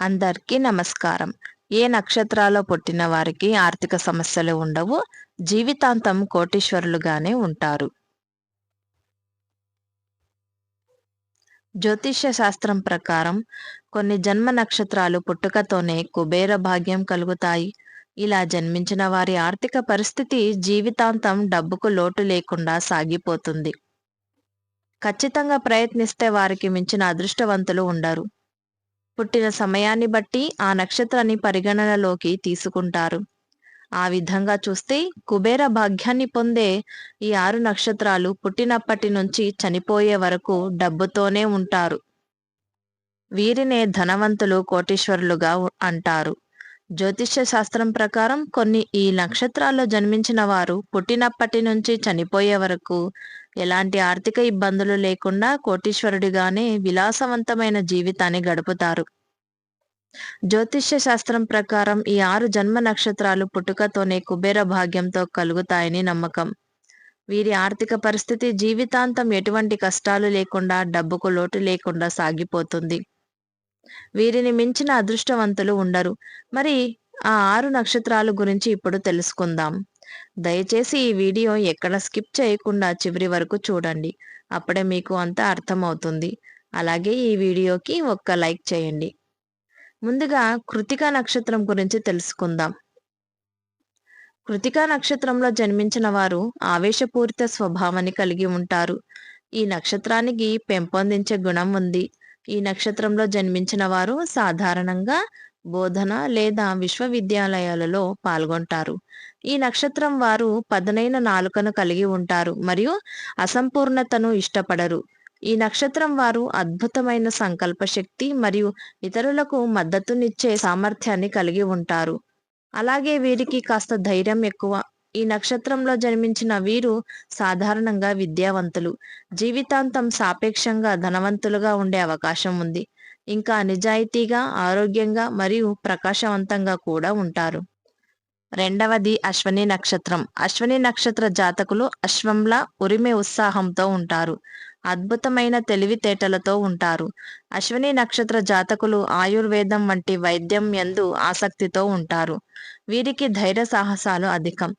అందరికీ నమస్కారం. ఏ నక్షత్రాల్లో పుట్టిన వారికి ఆర్థిక సమస్యలు ఉండవు జీవితాంతం కోటీశ్వరులుగానే ఉంటారు. జ్యోతిష్య శాస్త్రం ప్రకారం కొన్ని జన్మ నక్షత్రాలు పుట్టుకతోనే కుబేర భాగ్యం కలుగుతాయి. ఇలా జన్మించిన వారి ఆర్థిక పరిస్థితి జీవితాంతం డబ్బుకు లోటు లేకుండా సాగిపోతుంది. ఖచ్చితంగా ప్రయత్నిస్తే వారికి మించిన అదృష్టవంతులు ఉండరు. పుట్టిన సమయాన్ని బట్టి ఆ నక్షత్రాన్ని పరిగణనలోకి తీసుకుంటారు. ఆ విధంగా చూస్తే కుబేర భాగ్యాన్ని పొందే ఈ ఆరు నక్షత్రాలు పుట్టినప్పటి నుంచి చనిపోయే వరకు డబ్బుతోనే ఉంటారు. వీరినే ధనవంతులు కోటీశ్వరులుగా అంటారు. జ్యోతిష్య శాస్త్రం ప్రకారం కొన్ని ఈ నక్షత్రాల్లో జన్మించిన వారు పుట్టినప్పటి నుంచి చనిపోయే వరకు ఎలాంటి ఆర్థిక ఇబ్బందులు లేకుండా కోటీశ్వరుడిగానే విలాసవంతమైన జీవితాన్ని గడుపుతారు. జ్యోతిష్య శాస్త్రం ప్రకారం ఈ ఆరు జన్మ నక్షత్రాలు పుట్టుకతోనే కుబేర భాగ్యంతో కలుగుతాయని నమ్మకం. వీరి ఆర్థిక పరిస్థితి జీవితాంతం ఎటువంటి కష్టాలు లేకుండా డబ్బుకు లోటు లేకుండా సాగిపోతుంది. వీరిని మించిన అదృష్టవంతులు ఉండరు. మరి ఆ ఆరు నక్షత్రాలు గురించి ఇప్పుడు తెలుసుకుందాం. దయచేసి ఈ వీడియో ఎక్కడ స్కిప్ చేయకుండా చివరి వరకు చూడండి. అప్పుడే మీకు అంతా అర్థమవుతుంది. అలాగే ఈ వీడియోకి ఒక్క లైక్ చేయండి. ముందుగా కృతికా నక్షత్రం గురించి తెలుసుకుందాం. కృతికా నక్షత్రంలో జన్మించిన వారు ఆవేశపూరిత స్వభావాన్ని కలిగి ఉంటారు. ఈ నక్షత్రానికి పెంపొందించే గుణం ఉంది. ఈ నక్షత్రంలో జన్మించిన వారు సాధారణంగా బోధన లేదా విశ్వవిద్యాలయాలలో పాల్గొంటారు. ఈ నక్షత్రం వారు పదునైన నాలుకను కలిగి ఉంటారు మరియు అసంపూర్ణతను ఇష్టపడరు. ఈ నక్షత్రం వారు అద్భుతమైన సంకల్ప శక్తి మరియు ఇతరులకు మద్దతునిచ్చే సామర్థ్యాన్ని కలిగి ఉంటారు. అలాగే వీరికి కాస్త ధైర్యం ఎక్కువ. ఈ నక్షత్రంలో జన్మించిన వీరు సాధారణంగా విద్యావంతులు. జీవితాంతం సాపేక్షంగా ధనవంతులుగా ఉండే అవకాశం ఉంది. ఇంకా నిజాయితీగా ఆరోగ్యంగా మరియు ప్రకాశవంతంగా కూడా ఉంటారు. రెండవది అశ్వని నక్షత్రం. అశ్వని నక్షత్ర జాతకులు అశ్వంలా ఉరిమే ఉత్సాహంతో ఉంటారు. అద్భుతమైన తెలివితేటలతో ఉంటారు. అశ్వని నక్షత్ర జాతకులు ఆయుర్వేదం వంటి వైద్యం ఎందు ఆసక్తితో ఉంటారు. వీరికి ధైర్య సాహసాలు అధికం.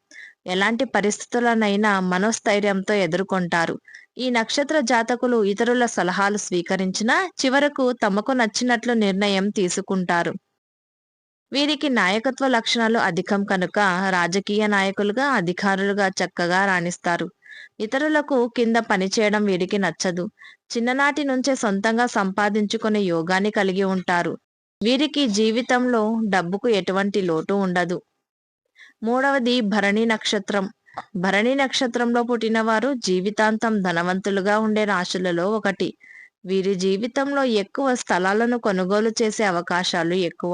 ఎలాంటి పరిస్థితులనైనా మనోస్థైర్యంతో ఎదుర్కొంటారు. ఈ నక్షత్ర జాతకులు ఇతరుల సలహాలు స్వీకరించినా చివరకు తమకు నచ్చినట్లు నిర్ణయం తీసుకుంటారు. వీరికి నాయకత్వ లక్షణాలు అధికం కనుక రాజకీయ నాయకులుగా అధికారులుగా చక్కగా రాణిస్తారు. ఇతరులకు కింద పనిచేయడం వీరికి నచ్చదు. చిన్ననాటి నుంచే సొంతంగా సంపాదించుకునే యోగాన్ని కలిగి ఉంటారు. వీరికి జీవితంలో డబ్బుకు ఎటువంటి లోటు ఉండదు. మూడవది భరణి నక్షత్రం. భరణి నక్షత్రంలో పుట్టిన వారు జీవితాంతం ధనవంతులుగా ఉండే రాశులలో ఒకటి. వీరి జీవితంలో ఎక్కువ స్థలాలను కొనుగోలు చేసే అవకాశాలు ఎక్కువ.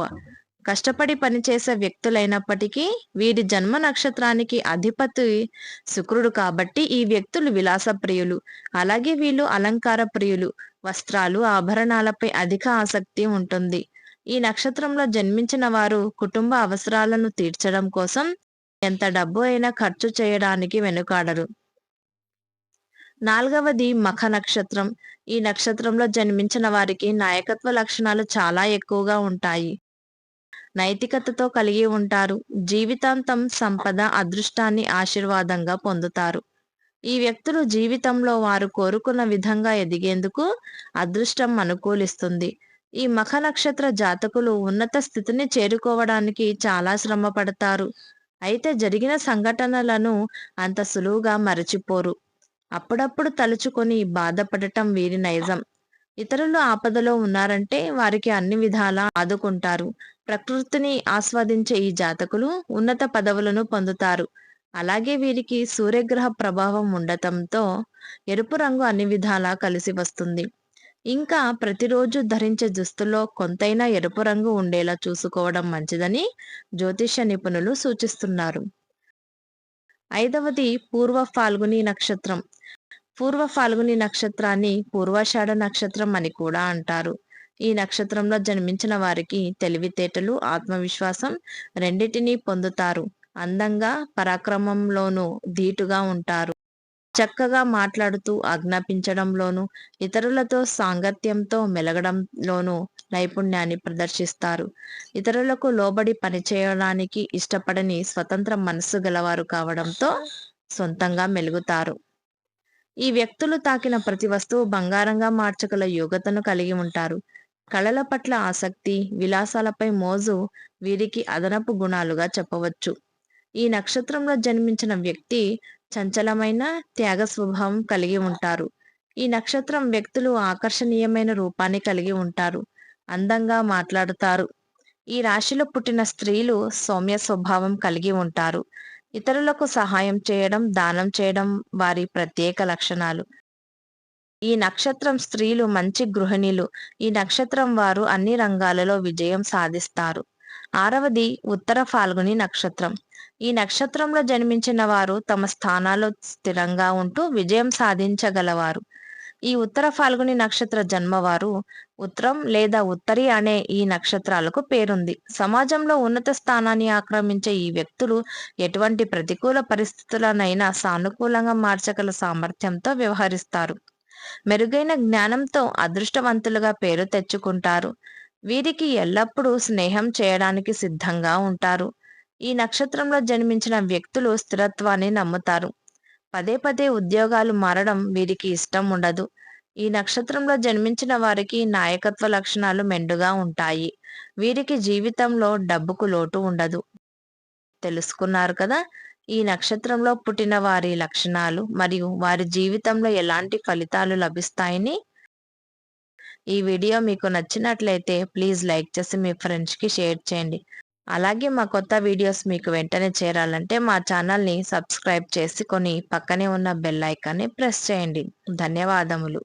కష్టపడి పనిచేసే వ్యక్తులైనప్పటికీ వీరి జన్మ నక్షత్రానికి అధిపతి శుక్రుడు కాబట్టి ఈ వ్యక్తులు విలాస ప్రియులు. అలాగే వీళ్ళు అలంకార ప్రియులు. వస్త్రాలు ఆభరణాలపై అధిక ఆసక్తి ఉంటుంది. ఈ నక్షత్రంలో జన్మించిన వారు కుటుంబ అవసరాలను తీర్చడం కోసం ఎంత డబ్బు అయినా ఖర్చు చేయడానికి వెనుకాడరు. నాలుగవది మఖ నక్షత్రం. ఈ నక్షత్రంలో జన్మించిన వారికి నాయకత్వ లక్షణాలు చాలా ఎక్కువగా ఉంటాయి. నైతికతతో కలిగి ఉంటారు. జీవితాంతం సంపద అదృష్టాన్ని ఆశీర్వాదంగా పొందుతారు. ఈ వ్యక్తులు జీవితంలో వారు కోరుకున్న విధంగా ఎదిగేందుకు అదృష్టం అనుకూలిస్తుంది. ఈ మఖ నక్షత్ర జాతకులు ఉన్నత స్థితిని చేరుకోవడానికి చాలా శ్రమ పడతారు. అయితే జరిగిన సంఘటనలను అంత సులువుగా మరచిపోరు. అప్పుడప్పుడు తలుచుకొని బాధపడటం వీరి నైజం. ఇతరులు ఆపదలో ఉన్నారంటే వారికి అన్ని విధాలా ఆదుకుంటారు. ప్రకృతిని ఆస్వాదించే ఈ జాతకులు ఉన్నత పదవులను పొందుతారు. అలాగే వీరికి సూర్యగ్రహ ప్రభావం ఉండటంతో ఎరుపు రంగు అన్ని విధాలా కలిసి వస్తుంది. ఇంకా ప్రతిరోజు ధరించే దుస్తుల్లో కొంతైనా ఎరుపు రంగు ఉండేలా చూసుకోవడం మంచిదని జ్యోతిష్య నిపుణులు సూచిస్తున్నారు. ఐదవది పూర్వ ఫాల్గుని నక్షత్రం. పూర్వ ఫాల్గుని నక్షత్రాన్ని పూర్వాషాఢ నక్షత్రం అని కూడా అంటారు. ఈ నక్షత్రంలో జన్మించిన వారికి తెలివితేటలు ఆత్మవిశ్వాసం రెండింటినీ పొందుతారు. అందంగా పరాక్రమంలోనూ ధీటుగా ఉంటారు. చక్కగా మాట్లాడుతూ ఆజ్ఞాపించడంలోనూ ఇతరులతో సాంగత్యంతో మెలగడంలోనూ నైపుణ్యాన్ని ప్రదర్శిస్తారు. ఇతరులకు లోబడి పనిచేయడానికి ఇష్టపడని స్వతంత్ర మనస్సు గలవారు కావడంతో సొంతంగా మెలుగుతారు. ఈ వ్యక్తులు తాకిన ప్రతి వస్తువు బంగారంగా మార్చగల యోగ్యతను కలిగి ఉంటారు. కళల పట్ల ఆసక్తి విలాసాలపై మోజు వీరికి అదనపు గుణాలుగా చెప్పవచ్చు. ఈ నక్షత్రంలో జన్మించిన వ్యక్తి చంచలమైన త్యాగ స్వభావం కలిగి ఉంటారు. ఈ నక్షత్రం వ్యక్తులు ఆకర్షణీయమైన రూపాన్ని కలిగి ఉంటారు. అందంగా మాట్లాడుతారు. ఈ రాశిలో పుట్టిన స్త్రీలు సౌమ్య స్వభావం కలిగి ఉంటారు. ఇతరులకు సహాయం చేయడం దానం చేయడం వారి ప్రత్యేక లక్షణాలు. ఈ నక్షత్రం స్త్రీలు మంచి గృహిణులు. ఈ నక్షత్రం వారు అన్ని రంగాలలో విజయం సాధిస్తారు. ఆరవది ఉత్తర ఫాల్గుని నక్షత్రం. ఈ నక్షత్రంలో జన్మించిన వారు తమ స్థానాల్లో స్థిరంగా ఉంటూ విజయం సాధించగలవారు. ఈ ఉత్తర ఫాల్గుని నక్షత్ర జన్మవారు ఉత్తరం లేదా ఉత్తరి అనే ఈ నక్షత్రాలకు పేరుంది. సమాజంలో ఉన్నత స్థానాన్ని ఆక్రమించే ఈ వ్యక్తులు ఎటువంటి ప్రతికూల పరిస్థితులనైనా సానుకూలంగా మార్చగల సామర్థ్యంతో వ్యవహరిస్తారు. మెరుగైన జ్ఞానంతో అదృష్టవంతులుగా పేరు తెచ్చుకుంటారు. వీరికి ఎల్లప్పుడూ స్నేహం చేయడానికి సిద్ధంగా ఉంటారు. ఈ నక్షత్రంలో జన్మించిన వ్యక్తులు స్థిరత్వాన్ని నమ్ముతారు. పదే పదే ఉద్యోగాలు మారడం వీరికి ఇష్టం ఉండదు. ఈ నక్షత్రంలో జన్మించిన వారికి నాయకత్వ లక్షణాలు మెండుగా ఉంటాయి. వీరికి జీవితంలో డబ్బుకు లోటు ఉండదు. తెలుసుకున్నారు కదా? ఈ నక్షత్రంలో పుట్టిన వారి లక్షణాలు మరియు వారి జీవితంలో ఎలాంటి ఫలితాలు లభిస్తాయని? ఈ వీడియో మీకు నచ్చినట్లయితే ప్లీజ్ లైక్ చేసి మీ ఫ్రెండ్స్కి షేర్ చేయండి. అలాగే మా కొత్త వీడియోస్ మీకు వెంటనే చేరాలంటే మా ఛానల్ని సబ్స్క్రైబ్ చేసుకొని పక్కనే ఉన్న బెల్ ఐకాన్ని ప్రెస్ చేయండి. ధన్యవాదములు.